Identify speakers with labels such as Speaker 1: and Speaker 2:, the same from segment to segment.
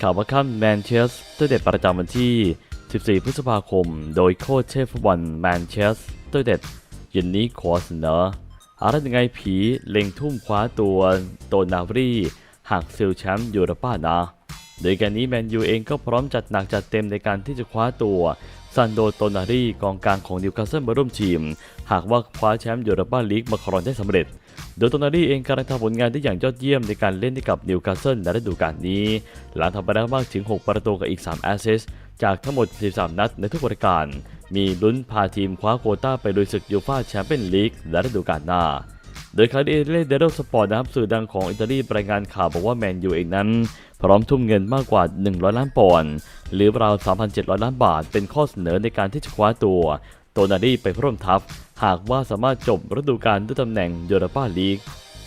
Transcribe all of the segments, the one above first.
Speaker 1: ข่าวว่าข้ามแมนเชสเตอร์เด็ดประจำวันที่ 14 พฤษภาคม โดยโค้ชเชฟฟุตบอลแมนเชสเตอร์เด็ดยินนี้ขอเสนออารัยังไงผีเล็งทุ่มคว้าตัวโตนาฟรีหากซิลแชมป์ยูโรป้านะโดยการนี้แมนยูเองก็พร้อมจัดหนักจัดเต็มในการที่จะคว้าตัวซันโดโตนารีกองกลางของนิวคาสเซิลมาร่วมทีม หากว่าคว้าแชมป์ยูโรป้าลีกมาครองได้สำเร็จ โดยโตนารีเองกำลังทำผลงานได้อย่างยอดเยี่ยมในการเล่นให้กับนิวคาสเซิลในฤดูกาลนี้ หลังทำไปแล้วมากถึง 6 ประตูกับอีก 3 แอสซิสจากทั้งหมด 13 นัดในทุกรายการ มีลุ้นพาทีมคว้าโคต้าไปลุยศึกยูฟ่าแชมเปี้ยนลีกในฤดูกาลหน้า โดยคาร์ดิเอเลเดโรสปอร์ตนะครับสื่อดังของอิตาลีรายงานข่าวบอกว่าแมนยูเองนั้น พร้อมทุ่มเงินมากกว่า 100 ล้านปอนด์หรือราว 3,700 ล้านบาท เป็นข้อเสนอในการที่จะคว้าตัว โตนารีไปร่วมทัพ หากว่าสามารถจบฤดูกาลด้วยตำแหน่งยูโรปาลีก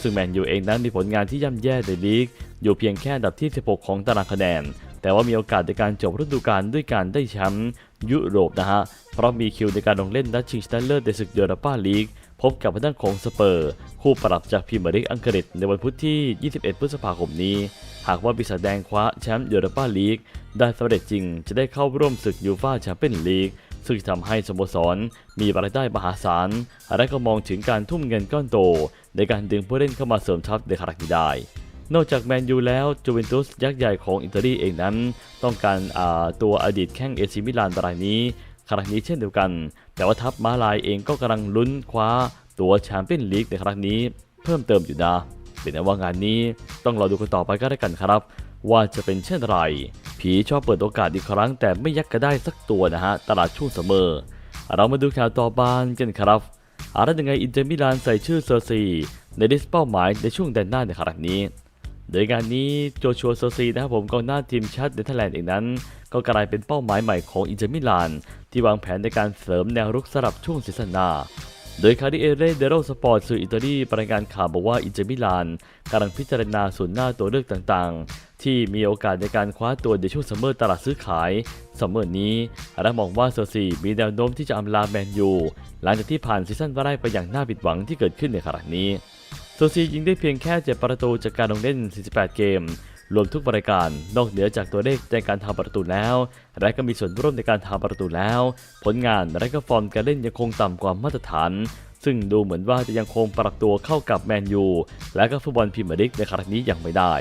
Speaker 1: ซึ่งแมนยูเองนั้นมีผลงานที่ย่ำแย่ในลีก อยู่เพียงแค่อันดับที่ 16 ของตารางคะแนน แต่ว่ามีโอกาสในการจบฤดูกาลด้วยการได้แชมป์ยุโรปนะฮะ เพราะมีคิวในการลงเล่นนัดชิงชนะเลิศในศึกยูโรปาลีกพบกับทางด้านของสเปอร์ คู่ปรับจากพรีเมียร์ลีกอังกฤษในวันพุธที่ 21 พฤษภาคมนี้ หากว่าปีศาจแดงคว้าแชมป์ยูโรปาลีก ได้สำเร็จจริงจะได้เข้าร่วมศึกยูฟ่าแชมเปี้ยนลีก ซึ่งจะทำให้สโมสรมีรายได้มหาศาลและก็มองถึงการทุ่มเงินก้อนโต ในการดึงผู้เล่นเข้ามาเสริมทัพในครั้งนี้ได้นอกจากแมนยูแล้วจูเวนตุสยักษ์ใหญ่ของอิตาลีเองนั้น ต้องการาตัวอดีตแข้งเอซิมิลานรายนี้ครั้งนี้เช่นเดียวกัน แต่ว่าทัพมาลายเองก็กำลังลุ้นคว้าตัวแชมเปี้ยนลีกในครั้งนี้ เพิ่มเติมอยู่นะ เป็นแต่ว่างานนี้ต้องรอดูกันต่อไปก็แล้กันครับ ว่าจะเป็นเช่นไร ผีชอบเปิดโอกาสอีกครั้งแต่ไม่ยักกระได้สักตัวนะฮะ ตลาดช่วงเสมอ เรามาดูข่าวต่อไปกันครับอะไรยังไงอินเตอร์มิลานใส่ชื่อเซอร์ซี ในลิสต์เป้าหมายในช่วงแดนหน้าในครั้งนี้ โดยงานนี้โจชัวเซอร์ซีนะครับผมกองหน้าทีมชาติเนเธอร์แลนด์เองนั้น ก็กลายเป็นเป้าหมายใหม่ของอินเตอร์มิลาน ที่วางแผนในการเสริมแนวรุกสลับช่วงซีซั่นหน้า โดยคาริเอเรเดโรสปอร์ตสื่ออิตาลีรายงานข่าวบอกว่าอินเตอร์มิลานกำลังพิจารณาส่วนหน้าตัวเลือกต่างๆ ที่มีโอกาสในการคว้าตัวในช่วงซัมเมอร์ตลาดซื้อขายซัมเมอร์นี้และมองว่าเซอร์ซีมีแนวโน้มที่จะอำลาแมนยูหลังจากที่ผ่านซีซั่นแรกไปอย่างน่าผิดหวังที่เกิดขึ้นในครั้งนี้โซอร์ซียิงได้เพียงแค่ 7 ประตูจากการลงเล่น 48 เกม รวมทุกบรายการ นอกเหนือจากตัวเลขในการทำประตูแล้ว และก็มีส่วนร่วมในการทำประตูแล้ว ผลงานและก็ฟอร์มการเล่นยังคงต่ำกว่ามาตรฐาน ซึ่งดูเหมือนว่าจะยังคงปรับตัวเข้ากับแมนยูและก็ฟุตบอลพรีเมียร์ลีกในครั้งนี้อยังไม่ได้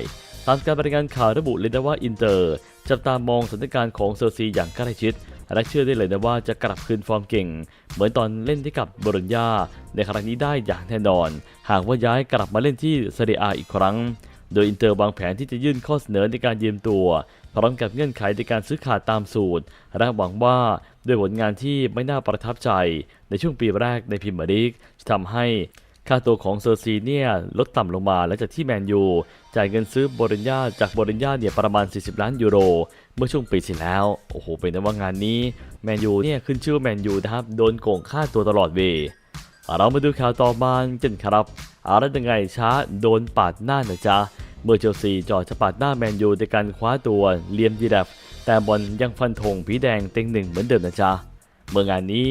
Speaker 1: ตามการรายงานข่าวระบุเลยนะว่าอินเตอร์จับตามองสถานการณ์ของเซอร์ซีอย่างใกล้ชิดและเชื่อได้เลยนะว่าจะกลับคืนฟอร์มเก่ง เหมือนตอนเล่นที่กับบรุญญาในครั้งนี้ได้อย่างแน่นอน หากว่าย้ายกลับมาเล่นที่เซเรียอาอีกครั้ง โดยอินเตอร์วางแผนที่จะยื่นข้อเสนอในการยืมตัว พร้อมกับเงื่อนไขในการซื้อขาดตามสูตร และหวังว่าด้วยผลงานที่ไม่น่าประทับใจ ในช่วงปีแรกในพรีเมียร์ลีกจะทำให้ค่าตัวของเซอร์ซีเนี่ยลดต่ำลงมาหลังจากที่แมนยูจ่ายเงินซื้อบริญญาจากบริญญาเนี่ยประมาณ 40 ล้านยูโร เมื่อช่วงปีที่แล้ว โอ้โห เป็นว่างานนี้ แมนยูเนี่ยขึ้นชื่อแมนยูนะครับ โดนโกงค่าตัวตลอดเวย เรามาดูข่าวต่อมากันครับอะไรยังไงช้าโดนปาดหน้านะจ๊ะเมื่อเชลซีจ่อจะปาดหน้าแมนยูในการคว้าตัวเลียมดีแดฟแต่บอลยังฟันธงผีแดงเต็งหนึ่งเหมือนเดิมนะจ๊ะเมื่องานนี้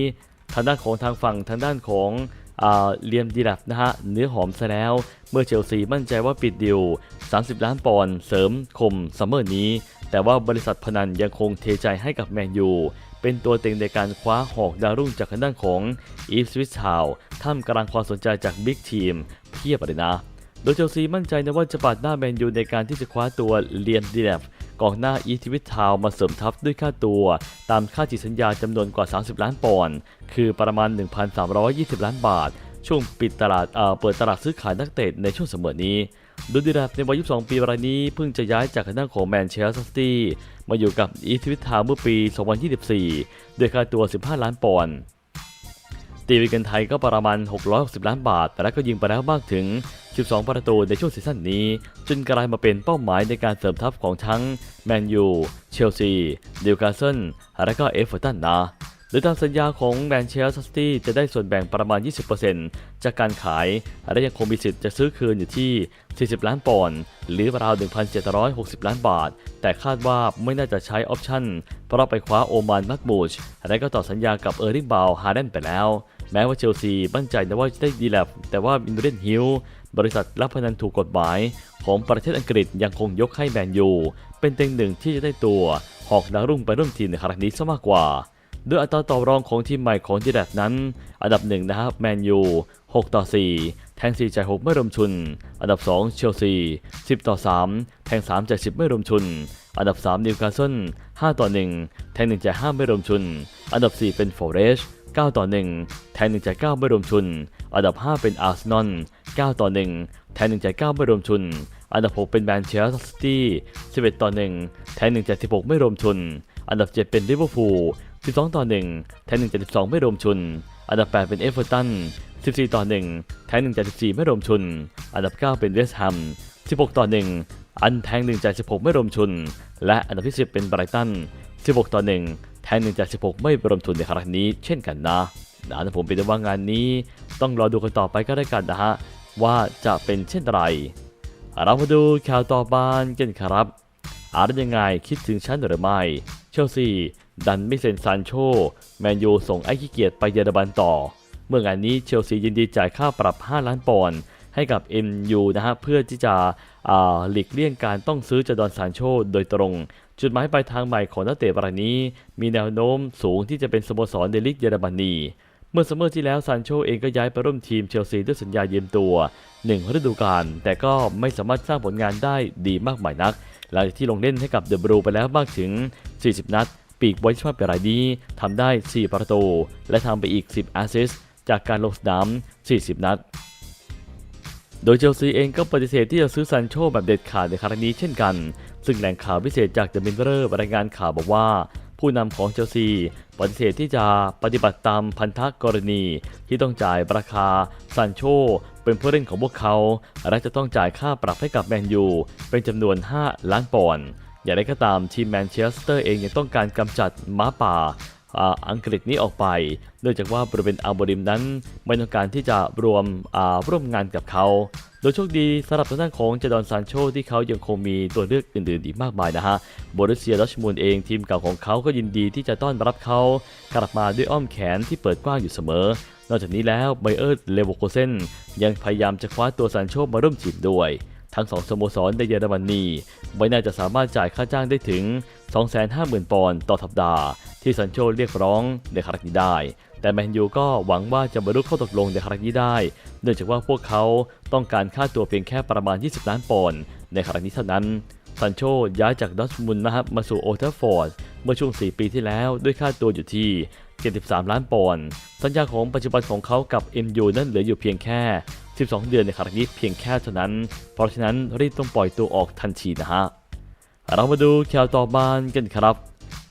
Speaker 1: ทางด้านของทางฝั่งทางด้านของอ่าเลียมดีแลฟนะฮะเนื้อหอมซะแล้ว เมื่อเชลซีมั่นใจว่าปิดดิว 30 ล้านปอนด์เสริมคมซัมเมอร์นี้ แต่ว่าบริษัทพนันยังคงเทใจให้กับแมนยู เป็นตัวเต็งในการคว้าหอกดาวรุ่งจากทางด้านของอีฟสวิตช์ทาวท่ามกลางความสนใจจากบิ๊กทีมเพียบเลยนะ โดยเชลซีมั่นใจนะว่าจะปาดหน้าแมนยูในการที่จะคว้าตัวเลียมดีแลฟกองหน้าอีทิวิททาวมาเสริมทัพด้วยค่าตัว ตามค่าจิตสัญญาจำนวนกว่า 30 ล้านปอนด์คือประมาณ 1,320 ล้านบาท ช่วงปิดตลาดเอ่อเปิดตลาดซื้อขายนักเตะในช่วงเสมอนี้ ดยดีแลฟในวัย 22 ปีรายนี้เพิ่งจะย้ายจากคณะของแมนเชสเตอร์ซิตี้มาอยู่กับอีทิวิทาวเมื่อปี 2024 ด้วยค่าตัว 15 ล้านปอนด์ตีเป็นเงินไทยก็ประมาณ 660 ล้านบาท แต่แล้วก็ยิงไปแล้วมากถึง 12 ประตูในช่วงซีซั่นนี้ จนกลายมาเป็นเป้าหมายในการเสริมทัพของทั้งแมนยู เชลซีดิวคาสเซิลและก็เอฟเวอร์ตันนะ โดยตามสัญญาของแมนเชสเตอร์ซิตี้จะได้ส่วนแบ่งประมาณ 20%จากการขาย และยังคงมีสิทธิ์จะซื้อคืนอยู่ที่ 40 ล้านปอนด์หรือราว 1,760 ล้านบาท แต่คาดว่าไม่น่าจะใช้ออปชั่น เพราะไปคว้าโอมานมักบูชและก็ต่อสัญญากับเออร์ลิงบาวฮาร์เดนไปแล้ว แม้ว่าเชลซีมั่นใจนะว่าจะได้ดีแลบแต่ว่าอินเดนฮิลบริษัทรับพนันถูกกฎหมายของประเทศอังกฤษยังคงยกให้แมนยูเป็นเต็งหนึ่งที่จะได้ตัวหอกดาวรุ่งไปร่วมทีมในครั้งนี้ซะมากกว่า ด้วยอัตราต่อรองของทีมใหม่ของจีแดดนั้น อันดับหนึ่งนะครับแมนยู6ต่อ4 แทง 4จ่าย6ไม่รวมชุน อันดับ 2 เชลซี 10 ต่อ 3 แทง 3จ่าย10 ไม่รวมชุน อันดับ 3 นิวคาสเซิล 5 ต่อ 1 แทง 1จ่าย5ไม่รวมชุน อันดับ 4 เป็นฟอเรสต์9ต่อ 1 แทง 1จ่าย9ไม่รวมชุน อันดับ 5 เป็นอาร์เซนอล 9 ต่อ 1 แทง 1จ่าย9ไม่รวมชุน อันดับ 6 เป็นแมนเชสเตอร์ซิตี้ 11 ต่อ 1 แทง 1จ่าย16 ไม่รวมชุน อันดับ 7 เป็นลิเวอร์พูล 12 ต่อ 1 แทน1จาก12 ไม่รวมชุน อันดับ 8 เป็นเอฟเวอร์ตัน 14 ต่อ 1 แทน1จาก14 ไม่รวมชุน อันดับ 9 เป็นเวสต์แฮม 16 ต่อ 1 อันแทง1จาก16 ไม่รวมชุน และอันดับที่ 10 เป็นไบรตัน 16 ต่อ 1 แทน1จาก16 ไม่รวมทุนในครั้งนี้เช่นกันนะนะผมเป็นว่างานนี้ต้องรอดูกันต่อไปก็ได้กันนะฮะว่าจะเป็นเช่นไร เรามาดูข่าวต่อไปกันครับ อาร์ยังไงคิดถึงฉันหรือไม่ เชลซี ดันไม่เซ็นซานโช แมนยูส่งไอ้ขี้เกียจไปเยอรมันต่อ เมื่องานนี้เชลซียินดีจ่ายค่าปรับ 5 ล้านปอนด์ให้กับ MU นะฮะเพื่อที่จะหลีกเลี่ยงการต้องซื้อจาดอนซานโชโดยตรง จุดหมายปลายทางใหม่ของนักเตะรายนี้ มีแนวโน้มสูงที่จะเป็นสโมสรในลีกเยอรมนีเมื่อซัมเมอร์ที่แล้วซานโชเองก็ย้ายไปร่วมทีมเชลซีด้วยสัญญาเยืมตัว 1 ฤดูกาลแต่ก็ไม่สามารถสร้างผลงานได้ดีมากมายนัก หลังจากที่ลงเล่นให้กับเดอะบรูไปแล้วมากถึง 40 นัด ปีกบอลชอบเป็นรายนี้ทำได้ 4 ประตู และทำไปอีก 10 แอสซิสต์จากการลงสนาม 40 นัด โดยเชลซีเองก็ปฏิเสธที่จะซื้อซันโชแบบเด็ดขาดในครั้งนี้เช่นกัน ซึ่งแหล่งข่าวพิเศษจากเดอะมินเ r อร์รายงานข่าวบอกว่า ผู้นำของเชลซีปฏิเสธที่จะปฏิบัติตามพันธกรณี ที่ต้องจ่ายราคาซันโชเป็นผู้เล่นของพวกเขา และจะต้องจ่ายค่าปรับให้กับแมนยูเป็นจำนวน 5 ล้านปอนด์ อย่างไรก็ตามทีมแมนเชสเตอร์เองยังต้องการกำจัดม้าป่าอังกฤษนี้ออกไป เนื่องจากว่าบริเวณอัลบริมนั้นไม่ต้องการที่จะรวมร่วมงานกับเขา โดยโชคดีสำหรับทางด้านของเจดอนซานโชที่เขายังคงมีตัวเลือกอื่นๆอีกมากมายนะฮะบริเซียดอชมูนเองทีมเก่าของเขาก็ยินดีที่จะต้อนรับเขากลับมาด้วยอ้อมแขนที่เปิดกว้างอยู่เสมอ นอกจากนี้แล้วไบเออร์เลเวอร์โคเซนยังพยายามจะคว้าตัวซานโชมาร่วมทีมด้วย ทั้งสองสโมสรในเยอรมนีไม่น่าจะสามารถจ่ายค่าจ้างได้ถึง 250,000 ปอนด์ต่อสัปดาห์ ที่ซันโชเรียกร้องในครั้งนี้ได้ แต่แมนยูก็หวังว่าจะบรรลุข้อตกลงในครั้งนี้ได้ เนื่องจากว่าพวกเขาต้องการค่าตัวเพียงแค่ประมาณ 20 ล้านปอนด์ในครั้งนี้เท่านั้นซันโชย้ายจากดอร์ทมุนนะครับมาสู่โอเทอร์ฟอร์ดเมื่อช่วง 4 ปีที่แล้วด้วยค่าตัวอยู่ที่ 73 ล้านปอนด์สัญญาของปัจจุบันของเขากับ MU นั้นเหลืออยู่เพียงแค่ 12 เดือนในครั้งนี้เพียงแค่เท่านั้น เพราะฉะนั้นรีบต้องปล่อยตัวออกทันทีนะฮะ เรามาดูข่าวต่อมากันครับ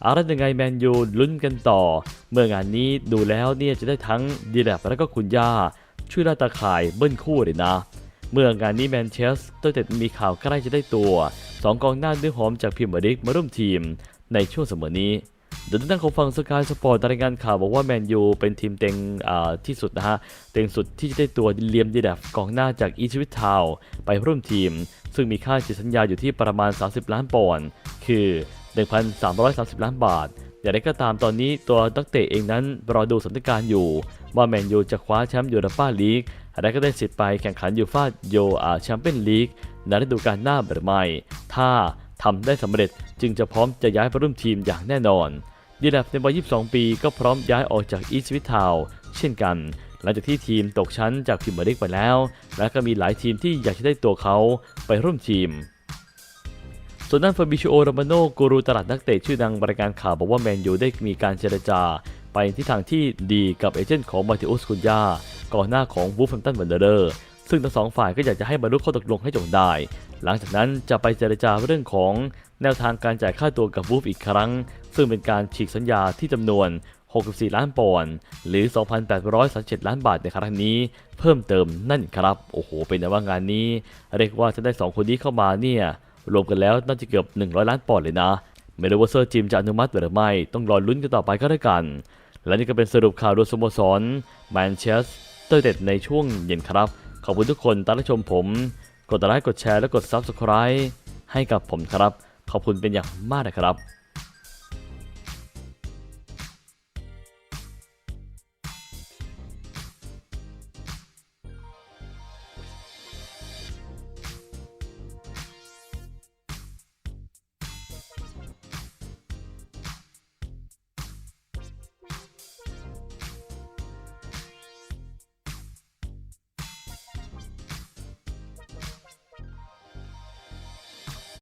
Speaker 1: อะไรยังไงแมนยูลุ้นกันต่อ เมื่องานนี้ดูแล้วเนี่ยจะได้ทั้งดีแลบและก็คุณย่า ช่วยลาตาข่ายเบิ้ลคู่เลยนะ เมื่องานนี้แมนเชสเตอร์เต็ดมีข่าวใกล้จะได้ตัว 2 กองหน้าเนื้อหอมจากพรีเมียร์ลีกมาร่วมทีมในช่วงเสมอนี้ โดยทางด้านของฝั่งสกายสปอร์ตรายงานข่าวบอกว่าแมนยูเป็นทีมเต็งที่สุดนะฮะ เต็งสุดที่จะได้ตัวเลียมดีแดฟกองหน้าจากอีชวิตทาวไปร่วมทีม ซึ่งมีค่าจิตสัญญาอยู่ที่ประมาณ 30 ล้านปอนด์คือ 1,330 ล้านบาทอย่างไรก็ตามตอนนี้ตัวนักเตะเองนั้นรอดูสถานการณ์อยู่ ว่าแมนยูจะคว้าแชมป์ยูโรปาลีกและก็ได้สิทธิ์ไปแข่งขันยูฟ่าโยอาแชมเปี้ยนลีกในฤดูกาลหน้าหรือไม่ ถ้าทำได้สำเร็จจึงจะพร้อมจะย้ายไปร่วมทีมอย่างแน่นอน ดีแลบในวัย 22 ปีก็พร้อมย้ายออกจากอีสวิทาวเช่นกัน หลังจากที่ทีมตกชั้นจากพรีเมียร์ลีกไปแล้ว และก็มีหลายทีมที่อยากจะได้ตัวเขาไปร่วมทีม ส่วนด้านฟาบิชิโอโรมาโนกูรูตลาดนักเตะชื่อดังบรายการข่าวบอกว่าแมนยูได้มีการเจรจา ไปที่ทางที่ดีกับเอเจนต์ของมาติอุสคุนยาก่อนหน้าของวูฟแฮมตันวันเดอร์ ซึ่งทั้งสองฝ่ายก็อยากจะให้บรรลุข้อตกลงให้จงได้ หลังจากนั้นจะไปเจรจาเรื่องของแนวทางการจ่ายค่าตัวกับวูฟอีกครั้ง ซึ่งเป็นการฉีกสัญญาที่จำนวน 64 ล้านปอนด์หรือ 2,837 ล้านบาทในครั้งนี้ เพิ่มเติมนั่นครับ โอ้โห เป็นแต่ว่างานนี้ เรียกว่าจะได้ 2 คนนี้เข้ามาเนี่ย รวมกันแล้วน่าจะเกือบ 100 ล้านปอนด์เลยนะ ไม่รู้ว่าเซอร์จิมจะอนุมัติหรือไม่ ต้องรอลุ้นกันต่อไปก็ได้กัน และนี่ก็เป็นสรุปข่าวโดยสโมสรแมนเชสเตอร์เด็ดในช่วงเย็นครับ ขอบคุณทุกคนตามรับชมผม กดไลค์กดแชร์และกด Subscribe ให้กับผมครับ ขอบคุณเป็นอย่างมากนะครับ